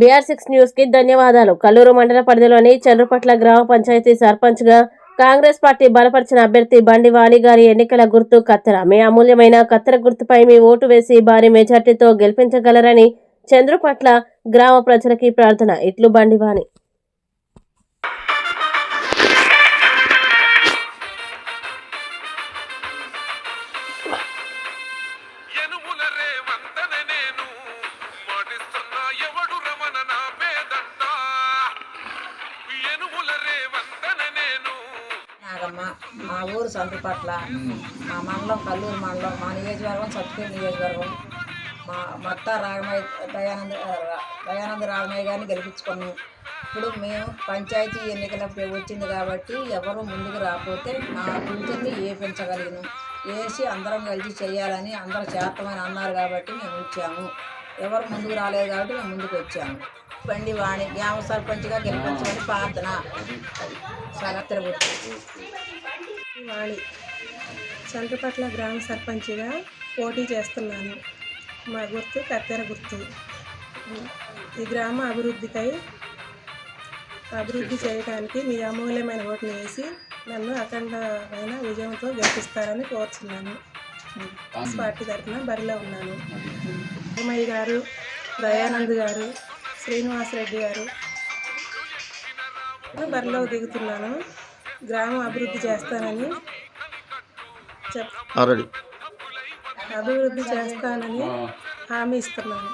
BR six న్యూస్కి ధన్యవాదాలు. కల్లూరు మండల పరిధిలోని చంద్రపట్ల గ్రామ పంచాయతీ సర్పంచ్గా కాంగ్రెస్ పార్టీ బలపరిచిన అభ్యర్థి బండి వాలి గారి ఎన్నికల గుర్తు కత్తెర. మీ అమూల్యమైన కత్తెర గుర్తుపై మీ ఓటు వేసి భారీ మెజార్టీతో గెలిపించగలరని చంద్రపట్ల గ్రామ ప్రజలకి ప్రార్థన. ఇట్లు బండి వాణి. ఎనుముల రేవంతన నాగమ్మ మా ఊరు సంతపట్ల మా మండలం కల్లూరు మండలం మా నియోజకవర్గం సత్తుపేట నియోజకవర్గం మా మత్త రాగమయ్య దయానంద రా- దయానంద రాగమయ్య గారిని గెలిపించుకున్నాం. ఇప్పుడు మేము పంచాయతీ ఎన్నికల వచ్చింది కాబట్టి ఎవరు ముందుకు రాకపోతే మా కూతుర్ని ఏపించగలిగిన వేసి అందరం కలిసి చేయాలని అందరూ చేస్తామని అన్నారు కాబట్టి మేము వచ్చాము. ఎవరు ముందుకు రాలేదు కాబట్టి మేము ముందుకు వచ్చాము. బండి వాణి గ్రామ సర్పంచ్గా గెలిపించమని ప్రార్థన. వాణి సంతపట్ల గ్రామ సర్పంచ్గా పోటీ చేస్తున్నాను. మా గుర్తు కత్తెర గుర్తు. ఈ గ్రామ అభివృద్ధికై అభివృద్ధి చేయడానికి మీ అమూల్యమైన ఓటును వేసి నన్ను అఖండమైన విజయంతో గెలిపిస్తారని కోరుచున్నాను. పార్టీ తరఫున బరిలో ఉన్నాను. ఉమయ్య గారు దయానంద్ గారు శ్రీనివాసరెడ్డి గారు. బరిలో దిగుతున్నాను. గ్రామం అభివృద్ధి చేస్తానని చెప్ అభివృద్ధి చేస్తానని హామీ ఇస్తున్నాను.